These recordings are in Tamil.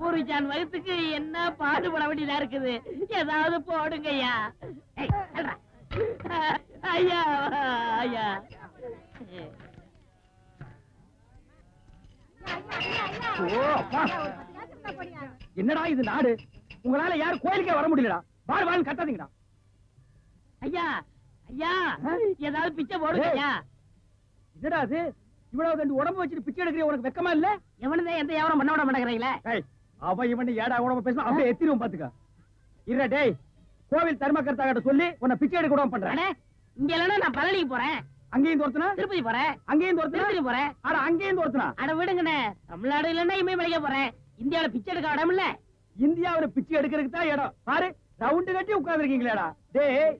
ஒரு ஜான் வகுத்துக்கு என்ன பாடுபட வேண்டியதா இருக்குது? ஏதாவது போடுங்க ஐயா. ஐயா. ஐயா. என்னடா இது நாடு? உங்களால யாரும் கோயிலுக்கே வர முடியலடா. வாழ் வாழ் கட்டாதீங்கடா ஐயா ஐயா. ஏதாவது பிச்சை போடுங்க. ஐயா என்னடா அது இவ்வளவு ரெண்டு உடம்பு வச்சுட்டு பிச்சை எடுக்கிற உனக்கு வெக்கமா இல்ல? எவனதான் எந்த வியாபாரம் பண்ண விட மாட்டேங்கிறீங்களே? அவன் இவன் ஏடா உடம்பு பேசணும் அப்படியே எத்திரும் பாத்துக்க. இருடா டேய் கோவில் தர்மகர்த்தா கிட்ட சொல்லி உன்னை பிச்சை எடுக்க விடாம பண்றேன். இங்க இல்லைன்னா நான் பழனிக்கு போறேன். அங்கேயும் தோர்த்தனா? திருப்பதி போறேன். அங்கேயும் தோர்த்தனா? திருப்பதி போறேன். அட அங்கேயும் தோர்த்தனா? அட விடுங்கண்ணே தமிழ்நாடு இல்லைன்னா இமயமலைக்க போறேன். இந்தியாவுல பிச்சை எடுக்க இடம் இல்ல. இந்தியாவுல பிச்சை எடுக்கிறதுக்கு தான் இடம். பாரு ரவுண்டு கட்டி உட்கார்ந்துருக்கீங்களேடா. டேய்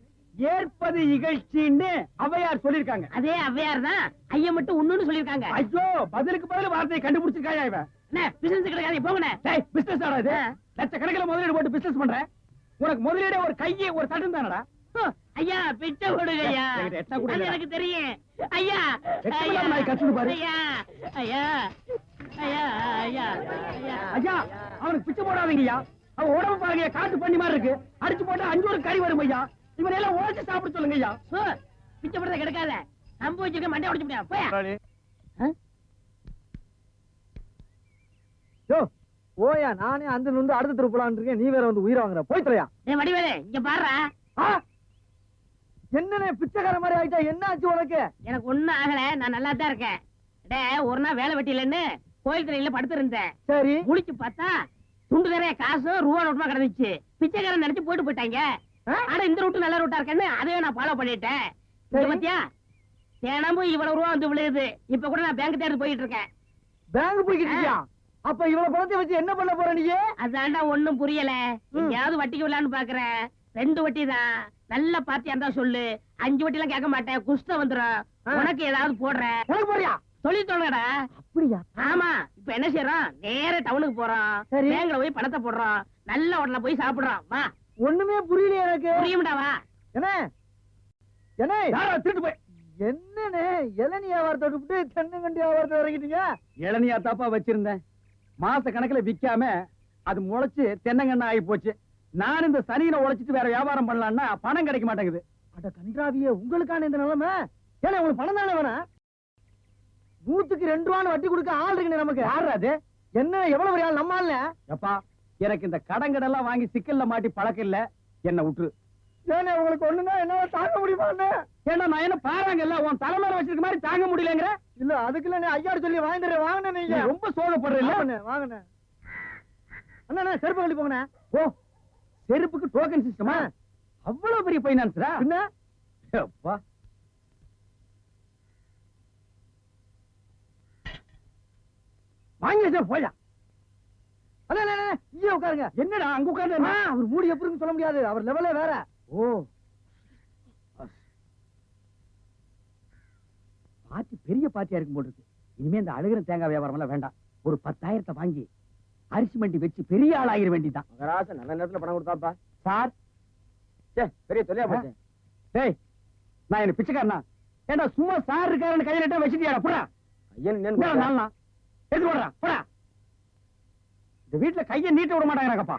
ஏற்பது இகழ்ச்சின்னு அவையார் சொல்லிருக்காங்க அதே அவ்வையார் தான் ஐயா மட்டும் ஒண்ணுன்னு சொல்லிருக்காங்க ஐயோ பதிலுக்கு பதில் வார்த்தையை கண்டுபிடிச்சிருக்காயா இவன்? பிசினஸ் கிடைக்காது போங்கண்ணே. டேய் பிசினஸ் ஆடா இது. லட்சக்கணக்கில் முதலீடு போட்டு பிசினஸ் பண்றேன். உனக்கு முதலீடு ஒரு கையை ஒரு தட்டும் தானடா? ஐயா பிச்சை கொடுங்க ஐயா. எனக்கு தெரியும். ஐயா ஐயா கத்துது பாரு. ஐயா ஐயா ஐயா ஐயா ஐயா. அவனுக்கு பிச்சை போடாதீங்கய்யா. அவன் உடம்பு பாருங்க காட்டு பண்ணி மாதிரி இருக்கு. அடிச்சு போட்டா அஞ்சு ஒரு கறி வரும் ஐயா. இவனை எல்லாம் உழைச்சு சாப்பிட சொல்லுங்க ஐயா பிச்சை போடுறத கிடைக்காத. நம்ப வச்சுக்க மண்டை உடைச்சு முடியாது போயா ஆ? யோ ஓயா நானே அந்த நொந்து அடுத்த திருப்பலான் இருக்கேன். நீ வேற வந்து உயிரை வாங்குற. போய் தொலையா. டேய் வடிவேலு இங்க பாருடா. என்னண்ணே பிச்சைக்கார மாதிரி ஆயிட்டா? என்ன ஆச்சு உனக்கு? எனக்கு ஒண்ணும் ஆகல. நான் நல்லா தான் இருக்கேன். டே ஒரு நாள் வேலை வெட்டிலன்னு கோயில் திரையில படுத்திருந்தேன். சரி. முழிச்சு பார்த்தா துண்டு நிறைய காசும் ரூபா நோட்டுமா கிடந்துச்சு. பிச்சைக்காரன் நினைச்சு போட்டு போயிட்டாங்க? ஆனா இந்த ரூட்டு நல்ல ரூட்டா இருக்கேன்னு அதையும் நான் ஃபாலோ பண்ணிட்டேன். பாத்தியா? தினமும் இவ்வளவு ரூபா வந்து விழுகுது. இப்ப கூட நான் பேங்க் தேடி போயிட்டு இருக்கேன். பேங்க் போய்கிட்டு இருக்கியா? அப்ப இவ்வளவு பணத்தை வச்சு என்ன பண்ண போற நீ? அதான்டா ஒண்ணும் புரியல. எங்கேயாவது வட்டிக்கு விடலான்னு பாக்குறேன் ரெண்டு வட்டி தான். நல்ல பார்ட்டியா இருந்தா சொல்லு. அஞ்சு வட்டி எல்லாம் கேட்க மாட்டேன். குஸ்த வந்துரும். ஆ. உனக்கு ஏதாவது போடுறேன் உனக்கு போறியா சொல்லி தோணுடா அப்படியா? ஆமா. இப்ப என்ன செய்யறோம் நேர டவுனுக்கு போறோம். பேங்க்ல போய் பணத்தை போடுறோம். நல்ல உடனே போய் சாப்பிடுறோம். வா. ஒண்ணுமே புரியலையே எனக்கு. புரியும்டா வா. என்ன? என்ன? யாரா திருட்டு போய். என்னண்ணே இளநீ வியாபாரத்தை விட்டு தென்னங்கண்டி வியாபாரத்தை இறங்கிட்டீங்க இளநியா தாப்பா வச்சிருந்தேன். மாச கணக்குல விக்காம அது முளைச்சு தென்னங்கண்ணா ஆகி போச்சு. நான் இந்த சனியில உழைச்சிட்டு வேற வியாபாரம் பண்ணலாம்னா பணம் கிடைக்க மாட்டேங்குது. அட கன்றாவியே உங்களுக்கான இந்த நிலைமை? ஏன்னா உங்களுக்கு பணம் தானே வேணும்? நூத்துக்கு ரெண்டு ரூபான்னு வட்டி கொடுக்க ஆள் இருக்குண்ணே நமக்கு. அது? என்ன எவ்வளவு பெரிய ஆள் நம்ம ஆள்ல எப்பா எனக்கு இந்த கடன் கடன்லாம் வாங்கி சிக்கல்ல மாட்டி பழக்கம் இல்ல. என்ன விட்டுரு ஏன்னா உங்களுக்கு ஒண்ணுன்னா என்னால தாங்க முடியுமாண்ணே ஏன்னா நான் என்ன பாருங்கல்ல உன் தலைமையில வச்சிருக்க மாதிரி தாங்க முடியலங்கிற? இல்ல அதுக்குள்ள நீ ஐயாடு சொல்லி வாங்கிட்டு வாங்கினே நீங்க. ரொம்ப சோகப்படுறீல்ல வாங்கண்ணே வாங்கண்ணே அண்ணா செருப்பு கழட்டி போங்கண்ணே. ஓ செருப்புக்கு டோக்கன் சிஸ்டமா அவ்வளவு பெரிய பைனான்ஸ்ரா பின்ன? அப்பா வாங்கி வச்சா போயா அண்ணா அண்ணா, இங்கே உட்காருங்க. என்னடா அங்க உட்கார்ந்து ஆ, அவர் மூடி எப்படி இருக்குன்னு சொல்ல முடியாது. அவர் லெவலே வேற. ஓ. பாத்தி பெரிய பாத்தியா இருக்கும் போல இருக்கு. இனிமே இந்த அழுகிற தேங்காய் வியாபாரம் எல்லாம் வேண்டாம். ஒரு பத்தாயிரத்தை வாங்கி அரிசி மண்டி வச்சு பெரிய ஆள் ஆகிற வேண்டிதான் மகராச நல்ல நேரத்துல பணம் கொடுத்தாப்பா. சார். பெரிய தொல்லையா போச்சு. டேய் நான் என்ன பிச்சைக்காரனா? ஏண்டா சும்மா சார் இருக்காருன்னு கையில இட்டா வச்சுட்டியாடா? போடா. ஐயன் நாலனா எடுத்து போடுறா போடா. இந்த வீட்டுல கைய நீட்ட விட மாட்டாங்கப்பா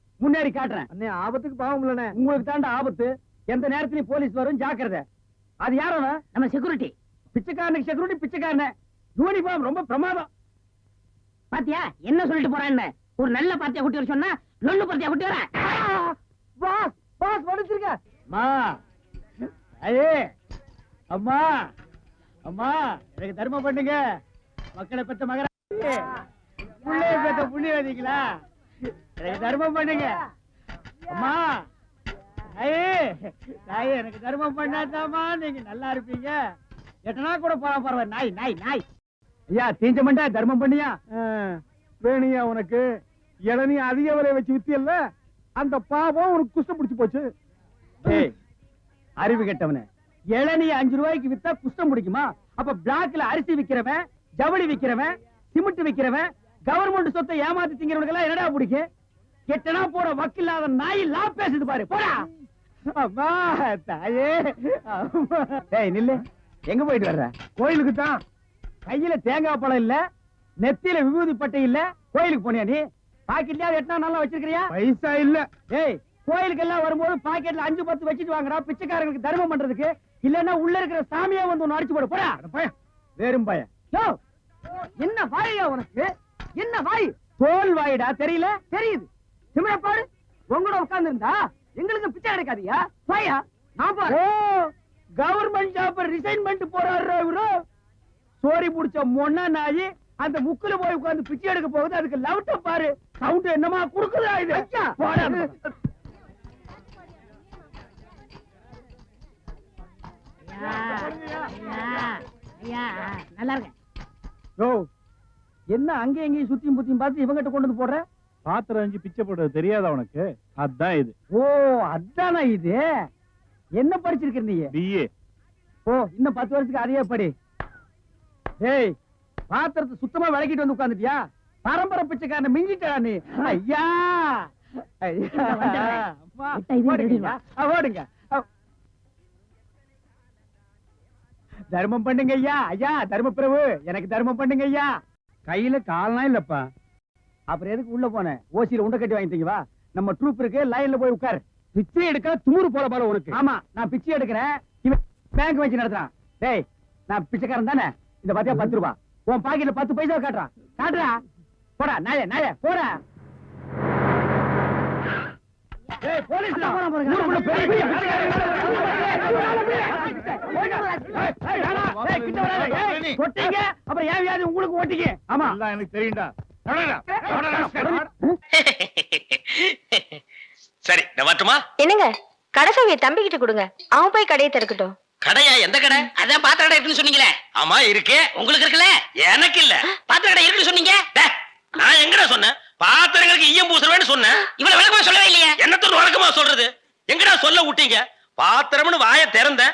முன்னேறி காட்டுறேன். அண்ணே ஆபத்துக்கு பாவம் இல்லண்ணே. உங்களுக்கு தாண்டா ஆபத்து. எந்த நேரத்திலயும் போலீஸ் வரும் ஜாக்கிரதை. அது யாரவன் நம்ம செக்யூரிட்டி பிச்சைக்காரனுக்கு செக்யூரிட்டி பிச்சைக்காரன. யூனிஃபார்ம் ரொம்ப பிரமாதம். பாத்தியா என்ன சொல்லிட்டு போறான்னு? ஒரு நல்ல பாத்தியா குட்டி வர சொன்னா லொல்லு பாத்தியா குட்டி வர? பாஸ் பாஸ் வடிச்சிருக்க அம்மா. ஐயே. அம்மா. அம்மா. எனக்கு தர்மம் பண்ணுங்க. மக்களை பெற்ற மகராஜி புள்ளைய பெற்ற புண்ணியவதிங்களா? எனக்கு தர்மம் பண்ணுங்க. அம்மா. தாயே. எனக்கு தர்மம் பண்ணாதாம்மா. நீங்க நல்லா இருப்பீங்க. எட்டனா கூட போற பரவாயில்ல. நாய் நாய் நாய். ஐயா தீஞ்ச மண்டா தர்மம் பண்ணியா? வேணியா உனக்கு? இளநீ அதிக விலை வச்சு வித்தியல்ல அந்த பாவம் உனக்கு குஷ்டம் பிடிச்சு போச்சு. அறிவு கெட்டவனே. இளநீ அஞ்சு ரூபாய்க்கு வித்தா குஷ்டம் பிடிக்குமா? அப்ப பிளாக்ல அரிசி விக்கிறவன் ஜவுளி விக்கிறவன் சிமெண்ட் விக்கிறவன் கவர்மெண்ட் சொத்தை ஏமாத்தி திங்கிறவனுக்கு எல்லாம் என்னடா பிடிக்கும் கெட்டனா போற வக்கில்லாத நாய் லா பேசுது பாரு போடா. அம்மா தாயே. ஏய் நில்லு. எங்க போயிட்டு வர்ற? கோயிலுக்கு தான். கையில தேங்காய் பழம் இல்ல நெத்தியில விபூதி பட்டை இல்ல கோயிலுக்கு போனியா நீ? பாக்கெட்லயா எட்டனா நல்லா வச்சிருக்கிறியா? பைசா இல்ல. ஏய் கோயிலுக்கு எல்லாம் வரும்போது பாக்கெட்ல அஞ்சு பத்து வச்சுட்டு வாங்குறா பிச்சைக்காரங்களுக்கு தர்மம் பண்றதுக்கு. இல்லன்னா உள்ள இருக்கிற சாமியா வந்து ஒன்னு அடிச்சு போடு போடா. பையன் வேறும் பையன். என்ன வாயா உனக்கு? என்ன வாய்? தோல் வாயிடா தெரியல? தெரியுது. சிம்ம பாரு உங்களோட உட்கார்ந்து இருந்தா எங்களுக்கு பிச்சை கிடைக்காதியா வாயா நான் பாரு கவர்மெண்ட் ஜாப் ரிசைன் பண்ணிட்டு போறாரு இவரு. சோரி புடிச்ச மொன்னா நாயி அந்த முக்குல போய் உட்கார்ந்து பிச்சை எடுக்க போகுது. அதுக்கு லவுட்ட பாரு. சவுண்ட் என்னமா குடுக்குதா இது? போடா. ஐயா, ஐயா, நல்லா இருக்க யோ என்ன அங்கேயும் எங்கேயும் சுத்தியும் புத்தியும் பார்த்து இவங்கிட்ட கொண்டு வந்து போடுற? பாத்திரம் அஞ்சு பிச்சை போடுறது தெரியாதா உனக்கு? அதான் இது. ஓ அதானா இது? என்ன படிச்சிருக்க நீ? பிஏ ஓ இன்னும் பத்து வருஷத்துக்கு அதையே படி. ஏய் பாத்திரத்தை சுத்தமா விளக்கிட்டு வந்து உட்கார்ந்துட்டியா? பரம்பரை பிச்சைக்காரனை மிஞ்சிட்டா நீ. ஐயா! ஓடுங்க. தர்மம் பண்ணுங்க ஐயா. ஐயா தர்ம பிரபு எனக்கு தர்மம் பண்ணுங்க ஐயா. கையில காலனா இல்லப்பா. அப்புறம் எதுக்கு உள்ள போனேன் ஓசியில உண்டை கட்டி வாங்கிட்டீங்க வா. நம்ம ட்ரூப் இருக்கு லைன்ல போய் உட்காரு. பிச்சை எடுக்க துமுறு போல போல உனக்கு. ஆமா நான் பிச்சை எடுக்கிறேன். இவன் பேங்க் வச்சு நடத்துறான். டேய் நான் பிச்சைக்காரன் தானே? இந்த பாத்தியா பத்து ரூபா? உன் பாக்கெட்ல பத்து பைசா காட்டுறான் காட்டுறா. போடா நாய நாய போடா. ஏய் போலீஸ்டா. அப்புறம் ஏன் வியாதி உங்களுக்கு ஓட்டிங்க ஆமா எல்லாம் எனக்கு தெரியும்டா சரி வரட்டுமா என்னங்க கடை சாவியை தம்பிக்கிட்ட கொடுங்க. அவன் போய் கடையை திறக்கட்டும். கடையா? எந்த கடை? அதான் பாத்திர கடை இருக்குன்னு சொன்னீங்களே. ஆமா இருக்கு. உங்களுக்கு இருக்குல்ல? எனக்கு இல்ல. பாத்திர கடை இருக்குன்னு சொன்னீங்க? நான் எங்கடா சொன்னேன்? பாத்திரங்களுக்கு ஈயம் பூசுறவேன்னு சொன்னேன். இவ்வளவு விளக்கமா சொல்லவே இல்லையே. என்னத்தோட வழக்கமா சொல்றது? எங்கடா சொல்ல விட்டீங்க? பாத்திரம்னு வாய திறந்தேன்.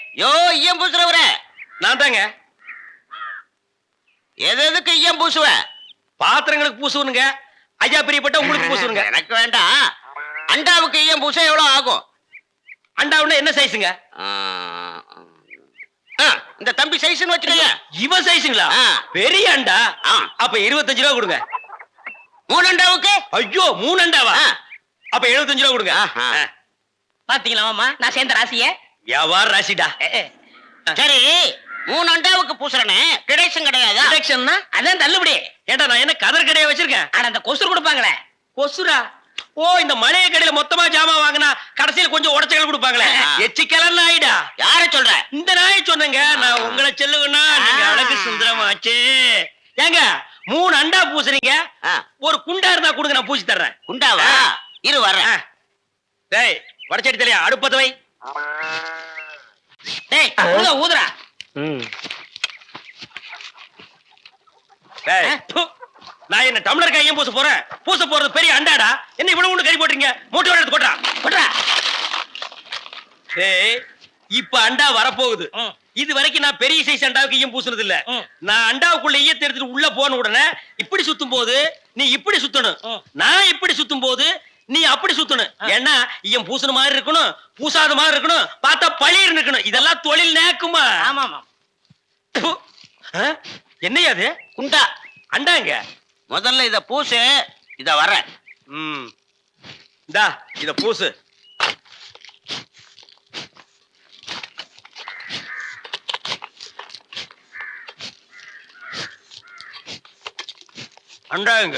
யோ ஈயம் பூசுறவர. நான் தாங்க எது எதுக்கு ஈயம் பூசுவ? பாத்திரங்களுக்கு பூசுவனுங்க. ஐயா பிரியப்பட்ட உங்களுக்கு பூசுவனுங்க. எனக்கு வேண்டாம் அண்டாவுக்கு ஈயம் பூச எவ்வளவு ஆகும்? அண்டாவுன்னா என்ன சைஸுங்க இந்த தம்பி சைஸ்னு வச்சுக்கோங்க. இவன் சைஸுங்களா ஆ. பெரிய அண்டா? ஆ. அப்ப இருபத்தஞ்சு ரூபா கொடுங்க. மூணு அண்டாவுக்கு? ஐயோ மூணு அண்டாவா? ஆ. அப்ப எழுபத்தஞ்சு ரூபா கொடுங்க. பாத்தீங்களா மாமா? நான் சேர்ந்த ராசிய. வியாபார ராசிடா. சரி மூணு அண்டாவுக்கு பூசுறனே. கிடைச்சும் கிடையாதா? Deductionனா? அதான் தள்ளுபடி. ஏண்டா நான் என்ன கதர் கடையா வச்சிருக்கேன்? ஆனா அந்த கொசுறு கொடுப்பாங்களே. கொசுரா ஓ இந்த மளிகை கடையில மொத்தமா ஜாமான் வாங்கினா கடைசியில கொஞ்சம் உடச்சல் கொடுப்பாங்களே. எச்சிக்கலாம் ஆயிடா யார சொல்ற? இந்த நாய் சொன்னங்க. நான் உங்களை செல்லுவேன்னா நீங்க. அழகு சுந்தரமாச்சு. ஏங்க மூணு அண்டா பூசுறீங்க. ஒரு குண்டா இருந்தா கொடுங்க நான் பூசி தர்றேன். குண்டாவா. இரு வர்றேன். டேய் வடச்சடி தலையா அடுப்பத்த டேய் ஊத ஊதுறா டேய். நான் என்ன டம்ளர் கையும் பூச போறேன்? பூச போறது பெரிய அண்டாடா. என்ன இவ்வளவு ஒண்ணு கறி போட்டுறீங்க மூட்டை எடுத்து கொட்டா கொட்றா டேய் இப்ப அண்டா வரப்போகுது. இது வரைக்கும் நான் பெரிய சைஸ் அண்டாவுக்கு ஈயம் பூசுனது இல்ல. நான் அண்டாவுக்குள்ள ஈயத்தை எடுத்துட்டு உள்ள போன உடனே இப்படி சுத்தும் போது நீ இப்படி சுத்தணும். நான் இப்படி சுத்தும் போது நீ அப்படி சுத்தணும். ஏன்னா ஈயம் பூசுன மாதிரி இருக்கணும் பூசாத மாதிரி இருக்கணும் பார்த்தா பழிர் இருக்கணும். இதெல்லாம் தொழில் நேக்குமா? ஆமா ஆமா? என்னய்யா அது? குண்டா. அண்டாங்க. முதல்ல இத பூசு இத வர்றேன் ம். இந்தா இத பூசு. அண்டாங்க.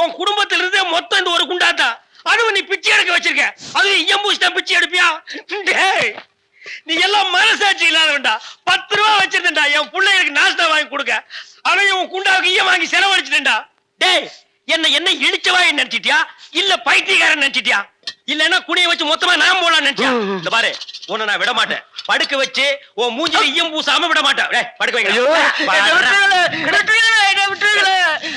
உன் குடும்பத்துல இருந்தே மொத்தம் இந்த ஒரு குண்டாத்தா? அதுவும் நீ பிச்சை எடுக்க வச்சிருக்க. அது எம்பூசி தான் பிச்சை எடுப்பியா? நீ எல்லாம் மனசாட்சி இல்லாதவன்டா. பத்து ரூபா வச்சிருந்தேன்டா. என் பிள்ளைகளுக்கு நாஸ்தா வாங்கி கொடுக்க. அவன் உன் குண்டாவுக்கு ஈயம் வாங்கி செலவழிச்சிட்டேன்டா. டேய் என்ன என்ன இடிச்சவாய் நினைச்சிட்டியா? இல்ல பைத்தியக்காரன் நினைச்சிட்டியா? இல்லன்னா குடிய வச்சு மொத்தமா நான் போலாம் நினைச்சியா? இந்த பாரு உன்னை நான் விட மாட்டேன் படுக்க வச்சு உன் மூஞ்சில ஈயம் பூசாம விட. மாட்டேன் படுக்க வைங்க ஐயோ, என்னை பாடுறா. விட்டுருங்களே, என்னை விட்டுருங்களே, என்னை விட்டுருங்களே.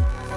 Bye.